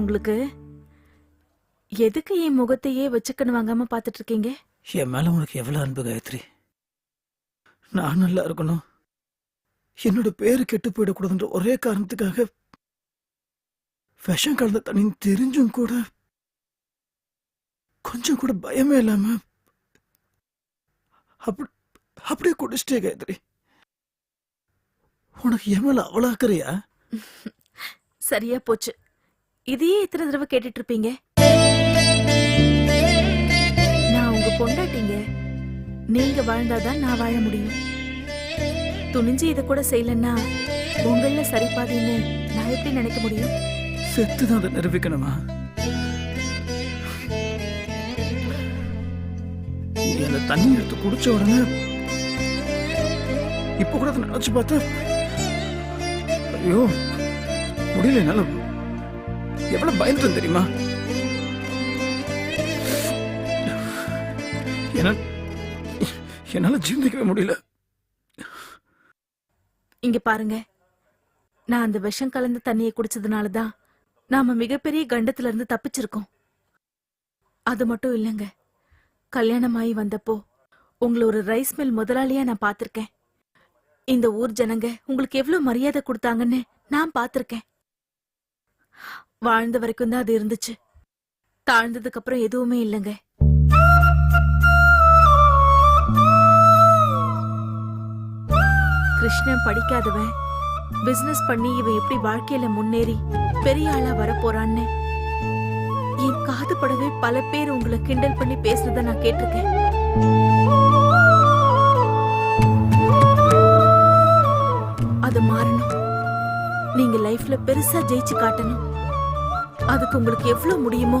உங்களுக்கு? எதுக்கு என் முகத்தையே வச்சுக்கணும் வாங்காம பாத்துட்டு இருக்கீங்க என் மேல உனக்கு எவ்வளவு அன்பு காயத்ரி? நான் நல்லா இருக்கணும். என்னோட பேரு கெட்டு போயிடக்கூடாதுன்ற ஒரே காரணத்துக்காக விஷம் கலந்த தண்ணி தெரிஞ்சும் கூட கொஞ்சம் கூட பயமே இல்லாம அப்படி அப்படியே குடிச்சிட்டே காயத்ரி. உனக்கு என் மேல அவ்வளவு அக்கறையா சரியா போச்சு. இதையே இத்தனை தடவை கேட்டுட்டு இருப்பீங்க நான் உங்க பொண்டாட்டிங்க. நீங்க வாழ்ந்தாதான் நான் வாழ முடியும். துணிஞ்சு இதை கூட செய்யலன்னா உங்கள சரிபாதின்னு நான் எப்படி நினைக்க முடியும்? செத்துதான் அதை நிரூபிக்கணுமா? நீ அந்த தண்ணி எடுத்து குடிச்ச உடனே இப்ப கூட அதை நினைச்சு பார்த்தா ஐயோ முடியல என்னால எவ்வளவு பயந்துட்டேன் தெரியுமா? என்னால என்னால முடியல. இங்க பாருங்க. நான் அந்த விஷம் கலந்த தண்ணியை குடிச்சதுனால தான் நாம மிகப்பெரிய கண்டத்துல இருந்து தப்பிச்சிருக்கோம். அது மட்டும் இல்லைங்க. கல்யாணமாயி வந்தப்போ உங்களை ஒரு ரைஸ் மில் முதலாளியா நான் பாத்திருக்கேன் இந்த ஊர் ஜனங்க உங்களுக்கு எவ்வளவு மரியாதை கொடுத்தாங்கன்னு நான் பாத்திருக்கேன் வாழ்ந்த வரைக்கும் தான் அது இருந்துச்சு. தாழ்ந்ததுக்கு அப்புறம் எதுவுமே இல்லைங்க. கிருஷ்ணன் படிக்காதவன் பிசினஸ் பண்ணி இவன் எப்படி வாழ்க்கையில முன்னேறி பெரிய ஆளா வரப்போறான்னு. என் காது படவே பல பேர் உங்களை கிண்டல் பண்ணி பேசுறத நான் கேட்டிருக்கேன். அது மாறணும். நீங்க லைஃப்ல பெருசா ஜெயிச்சு காட்டணும். அதுக்கு உங்களுக்கு எவ்வளவு முடியுமோ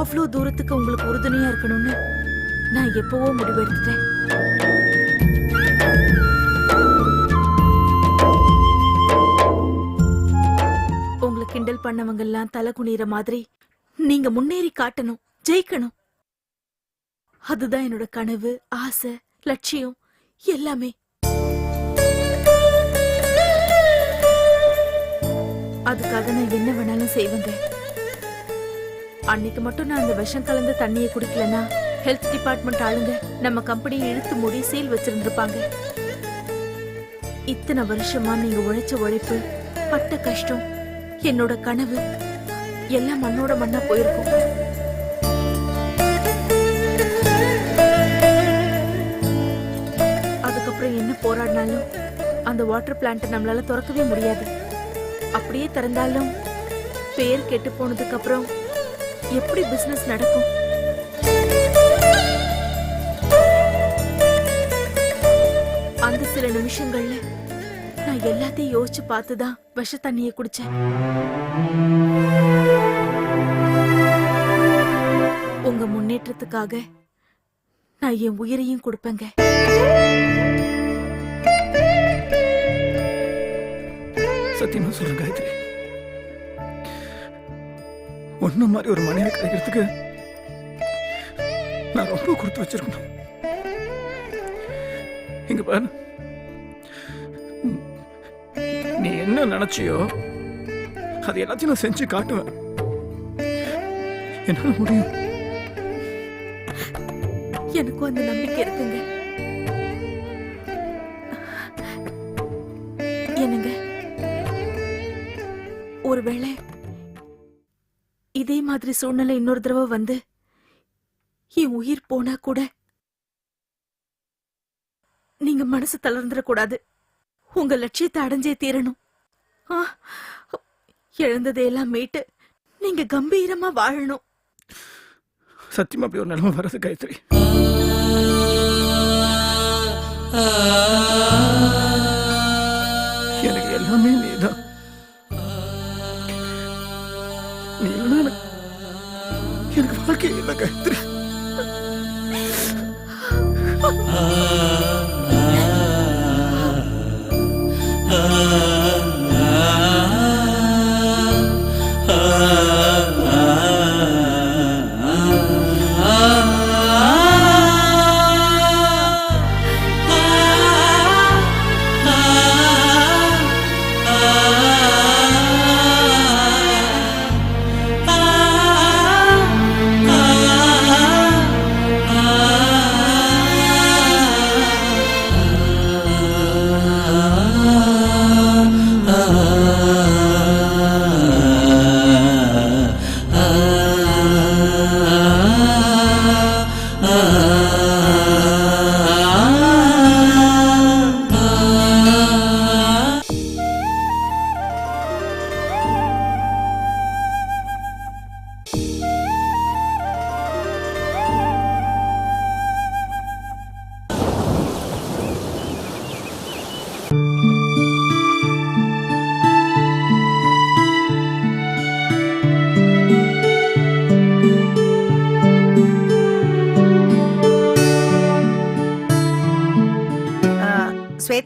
அவ்வளவு தூரத்துக்கு உங்களுக்கு உறுதுணையா இருக்கணும்னு நான் எப்பவோ முடிவெடுத்துட்டேன் உங்களை கிண்டல் பண்ணவங்க எல்லாம் தலை குனிற மாதிரி நீங்க முன்னேறி காட்டணும் ஜெயிக்கணும். அதுதான் என்னோட கனவு ஆசை லட்சியம் எல்லாமே. அதுக்காக நான் என்ன வேணாலும் செய்வேங்க. அன்னைக்கு மட்டும் நான் அந்த விஷம் கலந்த தண்ணியை குடிக்கலனா? ஹெல்த் டிபார்ட்மெண்ட் ஆளுங்க நம்ம கம்பெனியை இழுத்து மூடி சீல் வச்சிருந்திருப்பாங்க. இத்தனை வருஷமா நீங்க உழைச்ச உழைப்பு பட்ட கஷ்டம் என்னோட கனவு எல்லாம் மண்ணோட மண்ணா போயிருக்கும். அதுக்கப்புறம் என்ன போராடினாலும் அந்த வாட்டர் பிளான்ட்டை நம்மளால திறக்கவே முடியாது. அப்படியே திறந்தாலும் பேர் கெட்டு போனதுக்கு அப்புறம் எப்படி பிசினஸ் நடக்கும்? அந்த சில நிமிஷங்கள்ல நான் எல்லாத்தையும் யோசிச்சு பார்த்துதான் விஷ தண்ணியை குடிச்சேன். உங்க முன்னேற்றத்துக்காக நான் என் உயிரையும் கொடுப்பேங்க. சத்தியமா சொல்லுங்க காயத்ரி. ஒன்ன மாதிரி ஒரு மனைவி கிடைக்கிறதுக்கு நான் ரொம்ப கொடுத்து வச்சிருக்கணும். இங்க பாரு. நீ என்ன நினைச்சியோ அது எல்லாத்தையும் நான் செஞ்சு காட்டுவேன். என்னால முடியும். எனக்கும் அந்த நம்பிக்கை இருக்குங்க. என்னங்க? ஒருவேளை இதே மாதிரி சூழ்நிலை இன்னொரு தடவை வந்து என் உயிர் போனா கூட நீங்க மனசு தளர்ந்துடக்கூடாது உங்க லட்சியத்தை அடைஞ்சே தீரணும். இழந்ததையெல்லாம் மீட்டு நீங்க கம்பீரமா வாழணும். சத்தியமா அப்படி ஒரு நிலைமை வர்றது காயத்ரி. எனக்கு எல்லாமே நீ எனக்கு வாழ்க்கை இல்லை காயத்ரி Ah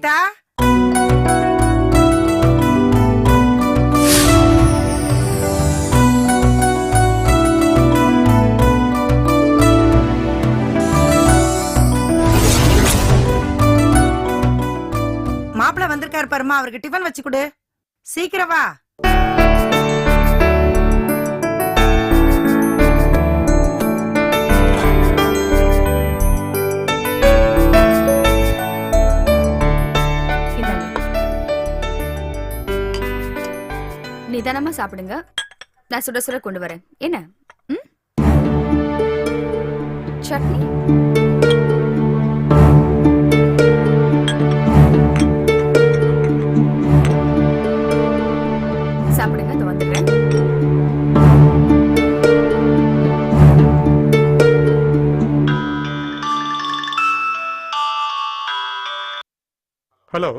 ஸ்வேதா மாப்பிள்ள வந்திருக்காரு பாருமா அவருக்கு டிஃபன் வச்சு கொடு. சீக்கிரம் வா. நிதானமா சாப்பிடுங்க. நான் சுட சுட கொண்டு வரேன். என்ன? ம்? சட்னி? சாப்பிடுங்க இது வந்துடுறேன் ஹலோ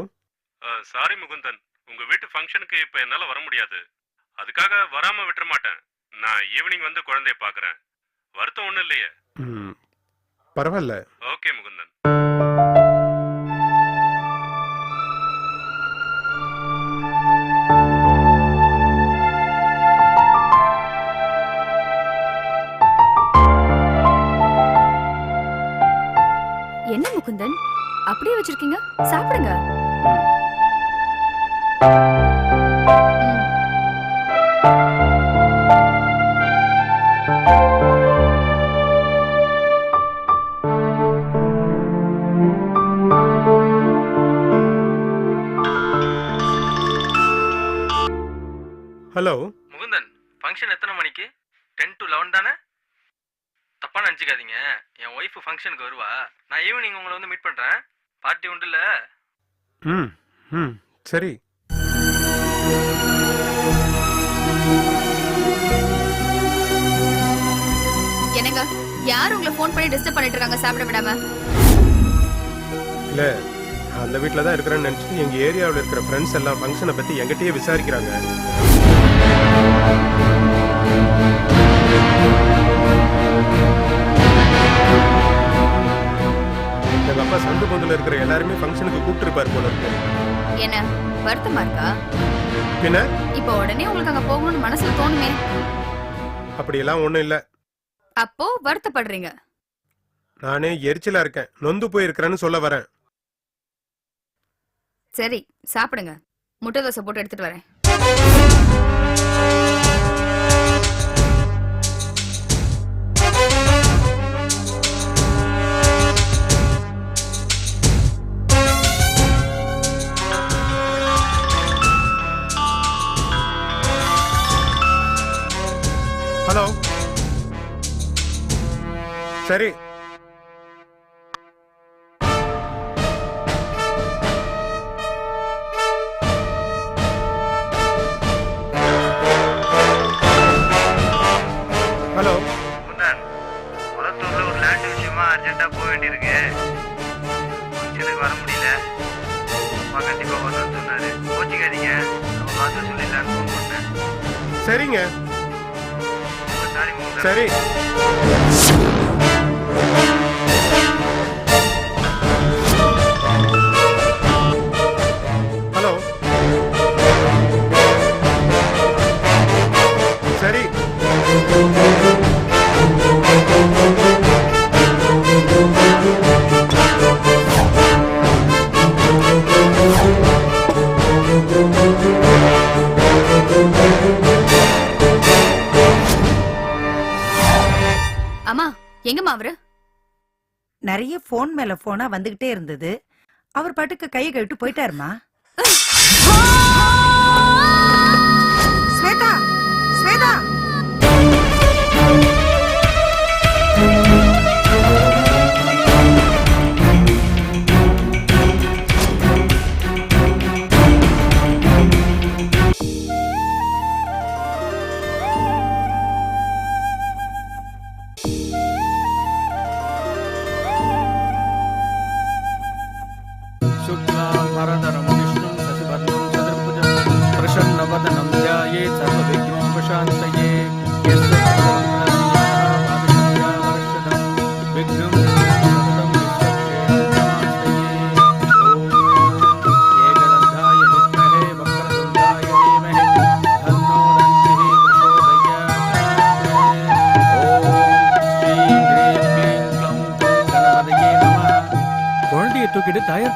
சாரி முகுந்தன். உங்க வீட்டு ஃபங்க்ஷனுக்கு இப்ப என்னால வர முடியாது. அதுக்காக வராம விட்டுற மாட்டேன். நான் ஈவினிங் வந்து குழந்தைய பாக்குறேன். வருத்தம் ஒண்ணும் இல்லையே? ம், பரவாயில்ல. ஓகே முகுந்தன். என்ன முகுந்தன்? அப்படியே வச்சிருக்கீங்க? சாப்பிடுங்க. ஹலோ. முகுந்தன் ஃபங்க்ஷன் எத்தனை மணிக்கு? டென் டு லெவன் தானே? தப்பா நினச்சிக்காதீங்க. என் ஒய்ஃப் ஃபங்க்ஷனுக்கு வருவா. நான் ஈவினிங் உங்களை வந்து மீட் பண்ணுறேன் பார்ட்டி உண்டு இல்லை? ம் ம் சரி. யார் உங்களை ஃபோன் பண்ணி டிஸ்டர்ப் பண்ணிட்டு இருக்காங்க சாப்பிட விடாம? இல்ல அந்த வீட்டில் தான் இருக்கிறேன்னு நினச்சிட்டு எங்கள் ஏரியாவில் இருக்கிற ஃப்ரெண்ட்ஸ் எல்லாம் ஃபங்க்ஷனை பற்றி எங்கிட்டயே விசாரிக்கிறாங்க. எங்கள் அப்பா சந்து பொந்தில் இருக்கிற எல்லாருமே ஃபங்க்ஷனுக்கு கூப்பிட்டுருப்பார் போல இருக்கு. என்ன வருத்தமா இருக்கா? பின்ன? இப்போ உடனே உங்களுக்கு அங்க போகணும்னு மனசுல தோணுமே. அப்படியெல்லாம் ஒன்றும் இல்லை. அப்போ வருத்தப்படுறீங்க. நானே எரிச்சலா இருக்கேன். நொந்து போயிருக்கிறேன்னு சொல்ல வரேன். சரி சாப்பிடுங்க. முட்டை தோசை போட்டு எடுத்துட்டு வரேன். சரி. ஹலோ. குளத்தூர்ல ஒரு லேண்ட் விஷயமா அர்ஜென்ட்டாக போக வேண்டியிருக்கு. ஃபங்க்ஷனுக்கு வர முடியல. அப்பா கண்டிப்பாக வரணும்னு சொன்னாரு. கோச்சிக்காதீங்க. நம்ம பார்த்து சொல்லிடலான்னு ஃபோன் பண்ணேன். சரிங்க. ரொம்ப முகுந்தன் சரி. மேல போனா வந்துகிட்டே இருந்தது. அவர் பாட்டுக்கு கையை கழிட்டு போயிட்டாருமா? ஸ்வேதா! ஸ்வேதா!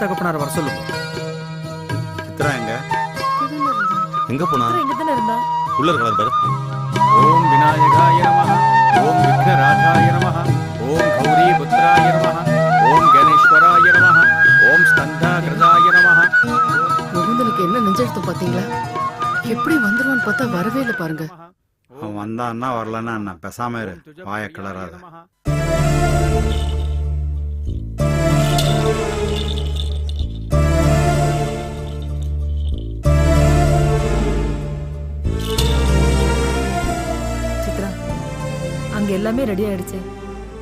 தகப்பனார் வர சொல்லுங்க. சித்ரா எங்க? எங்க போனா? இங்க தானே இருந்தா? உள்ள இருக்கலாம் பாரு. ஓம் விநாயகாய நமः ஓம் விக்னராஜாய நமः ஓம் கௌரி புத்திராய நமः ஓம் கணேஸ்வராய நமः ஓம் ஸ்கந்தாகிருதாய நமः முகுந்தனுக்கு என்ன நெஞ்செழுத்தம் பாத்தீங்களா எப்படி வந்துருவான்னு பார்த்தா வரவே இல்லை பாருங்க. அவன் வந்தான்னா வரலன்னா என்ன பேசாம இரு. வாய கிளறாத. அங்க எல்லாமே ரெடி ஆயிடுச்சு.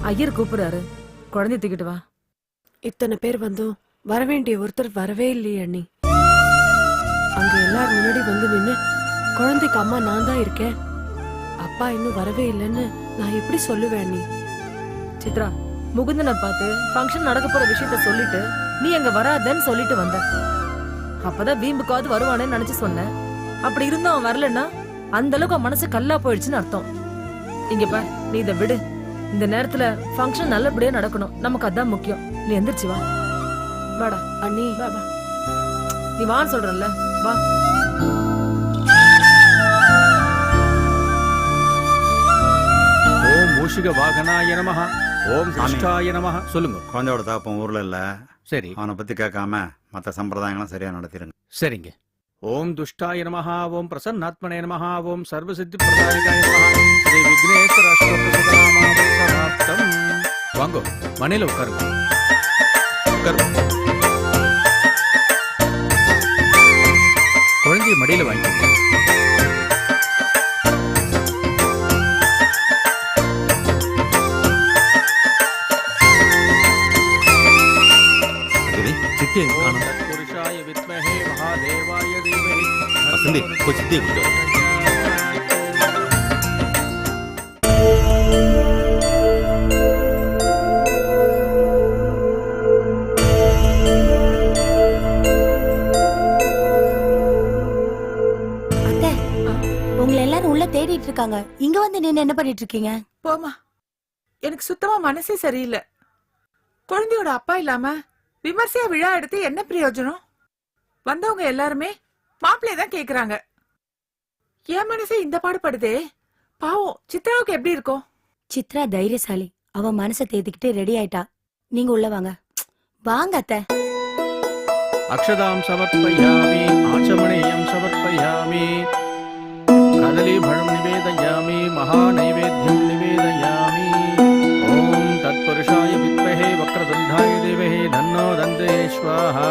ஐயர் கூப்பிடுறாரு. குழந்தை தூக்கிட்டு வா. இத்தனை பேர் வந்தும் வரவேண்டிய ஒருத்தர் வரவே இல்லையே அண்ணி. அங்க எல்லாரும் முன்னாடி வந்து நின்னு குழந்தைக்கு அம்மா நான் தான் இருக்கேன். அப்பா இன்னும் வரவே இல்லைன்னு நான் எப்படி சொல்லுவேன் அண்ணி? சித்ரா முகுந்தனை பார்த்து ஃபங்க்ஷன் நடக்க போற விஷயத்த சொல்லிட்டு நீ அங்க வராதன்னு சொல்லிட்டு வந்த. அப்பதான் வீம்புக்காவது வருவானேன்னு நினைச்சு சொன்னேன் அப்படி இருந்தும் அவன் வரலன்னா அந்த அளவுக்கு மனசு கல்லா போயிடுச்சுன்னு அர்த்தம். இங்க பார் நீ இதை விடு. இந்த நேரத்துல ஃபங்க்ஷன் நல்லபடியா நடக்கணும். நமக்கு அதான் முக்கியம். நீ எந்திரிச்சு வா. வாடா. அண்ணி. வா வா. நீ வான்னு சொல்றல்ல வா. ஓம் மூஷிக வாகனாய நமः ஓம் கிருஷ்டாய நமः சொல்லுங்க. குழந்தையோட தாப்பம் ஊர்ல இல்ல. சரி. அவனை பத்தி கேட்காம மத்த சம்பிரதாயங்களும் சரியா நடத்திருங்க. சரிங்க. ஓம் துஷ்டாய நமः ஓம் பிரசன்னாத்மனே நமः ஓம் சர்வசித்தி பிரதாயகாய நமः ஸ்ரீ விக்னேஸ்வர அஷ்டோத்தரநாமாவளி சமாப்தம் வாங்கோ மனையில உட்காருங்க உட்காருங்க குழந்தைய மடியில வாங்கிக்கோங்க வா. அத்தை உங்களை எல்லாரும் உள்ள தேடிட்டு இருக்காங்க. இங்க வந்து நின்னு என்ன பண்ணிட்டு இருக்கீங்க? போமா எனக்கு சுத்தமா மனசே சரியில்லை. குழந்தையோட அப்பா இல்லாம விமர்சையா விழா எடுத்து என்ன பிரயோஜனம்? வந்தவங்க எல்லாருமே மாப்பிள்ளைய தான் கேக்குறாங்க. என் மனசே இந்த பாடுபடுதே. பாவம் சித்ராவுக்கு எப்படி இருக்கும் சித்ரா தைரியசாலி. அவ மனசை தேத்திக்கிட்டு ரெடி ஆயிட்டா. நீங்க உள்ள வாங்க. வாங்க அத்தை. அக்ஷதாம் சமர்ப்பயாமி ஆச்சமணீயம் சமர்ப்பயாமி கதலீபழம் நிவேதயாமி மகாநைவேத்யம் நிவேதயாமி. ஓம் தத்புருஷாய வித்மஹே வக்ரதுண்டாய தேவஹே தன்னோ தந்தே ஸ்வாஹா.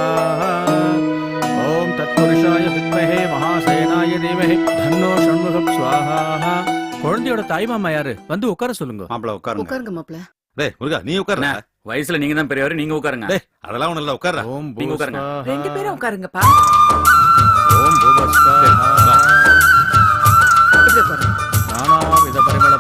தத்புருஷாய வித்மஹே மகாசேனாய தேவஹே. தன்னோ ஷண்முகம் ஸ்வாஹா குழந்தையோட தாய்மாமா யாரு? வந்து உட்கார சொல்லுங்க. மாப்பிள உட்காருங்க. உட்காருங்க மாப்ள டேய் முருகா நீ உட்காருங்க வயசுல நீங்க தான் பெரியவர் நீங்க உட்காருங்க. டேய் அதெல்லாம் ஒண்ணு இல்ல உட்கார்ற ஓம் நீங்க உட்காருங்க. பூஸ்வாஹா. ரெண்டு பேரும் உட்காருங்கப்பா. ஓம் பூபஸ்வாஹா. இப்படி உட்காருங்க நானாவித பரிமள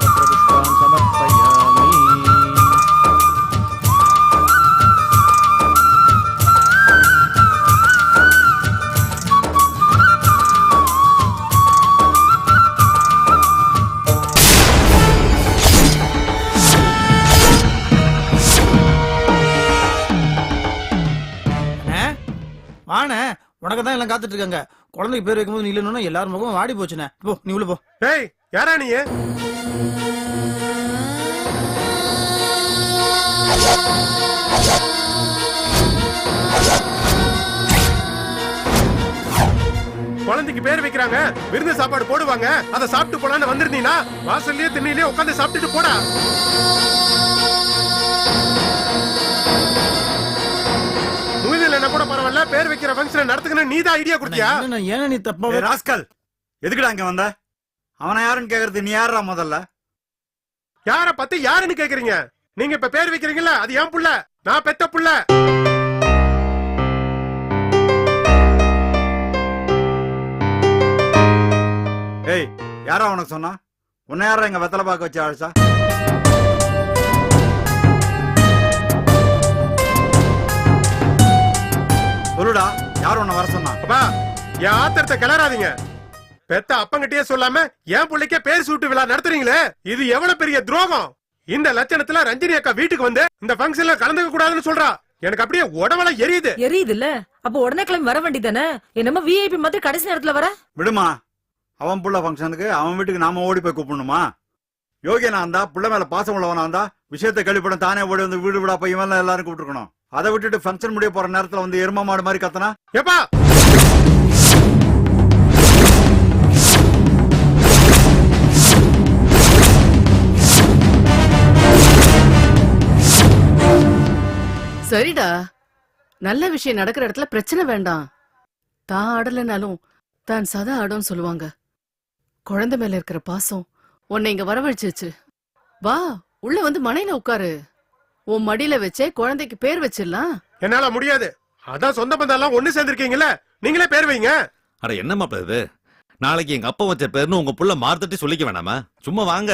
உனக்கு தான் எல்லாம் காத்துட்டு இருக்காங்க குழந்தைக்கு பேர் வைக்கும்போது நீ இல்லைன்னு எல்லாரும் முகமும் வாடி போச்சுனே போ நீ உள்ள போ. ஏய் யாரா நீ? குழந்தைக்கு பேர் வைக்கிறாங்க விருந்து சாப்பாடு போடுவாங்க அதை சாப்பிட்டு போலான்னு வந்திருந்தீங்கன்னா வாசல்லயே திண்ணிலேயே உட்காந்து சாப்பிட்டுட்டு போடா. பேர் வைக்கிற ஃபங்க்ஷன் நடத்துக்கணும் நீ தான் ஐடியா கொடுத்தியா என்ன ஏன்னா நீ தப்பா ராஸ்கல் எதுக்குடா இங்க வந்த? அவனை யாருன்னு கேக்குறது நீ யாரா முதல்ல? யார பத்தி யாருன்னு கேக்குறீங்க? நீங்க இப்ப பேர் வைக்கிறீங்கல்ல அது என் புள்ள நான் பெத்த புள்ள. ஏய் யாரா உனக்கு சொன்னா? உன்னை யாரா இங்க வெத்தலை பாக்க வச்சு அழைச்சா? சொல்லுடா யார் உன்னை வர சொன்னா? அப்பா என் ஆத்திரத்தை கிளறாதீங்க. பெத்த அப்பங்கிட்டயே சொல்லாம என் புள்ளைக்கே பேர் சூட்டு விழா நடத்துறீங்களே? இது எவ்வளவு பெரிய துரோகம்? இந்த லட்சணத்துல ரஞ்சினி அக்கா வீட்டுக்கு வந்து இந்த ஃபங்க்ஷன்ல கலந்துக்க கூடாதுன்னு சொல்றா. எனக்கு அப்படியே உடம்பெல்லாம் எரியுது. எரியுதுல்ல? அப்ப உடனே கிளம்பி வர வேண்டியதானே என்னமோ விஐபி மாதிரி கடைசி நேரத்துல வர? விடுமா அவன் புள்ள ஃபங்க்ஷனுக்கு அவன் வீட்டுக்கு நாம ஓடி போய் கூப்பிடணுமா? யோகியனா இருந்தா புள்ள மேல பாசம் உள்ளவனா இருந்தா விஷயத்தை கழிப்படம் தானே ஓடி வந்து வீடு விடா போய் இவன் எல்லாரும் கூப்பிட்டுருக்கணும். அதை விட்டுட்டு ஃபங்க்ஷன் முடிய போற நேரத்துல வந்து எரும மாடு மாதிரி கத்தனா? எப்பா சரிடா. நல்ல விஷயம் நடக்கிற இடத்துல பிரச்சனை வேண்டாம். தான் ஆடலைனாலும் தான் சதா ஆடும்னு சொல்லுவாங்க. குழந்தை மேல இருக்கிற பாசம் உன்னை இங்க வரவழைச்சிச்சு வா உள்ள வந்து மனையில உட்காரு. உன் மடியில வச்சே குழந்தைக்கு பேர் வச்சிடலாம். என்னால முடியாது. அதான் சொந்த பந்தம் எல்லாம் ஒண்ணு சேர்ந்திருக்கீங்கல்ல? நீங்களே பேர் வைங்க. அட என்ன மாப்பிள இது? நாளைக்கு எங்க அப்பா வச்ச பேர்னு உங்க புள்ள மார்த்தட்டி சொல்லிக்க வேணாமா? சும்மா வாங்க.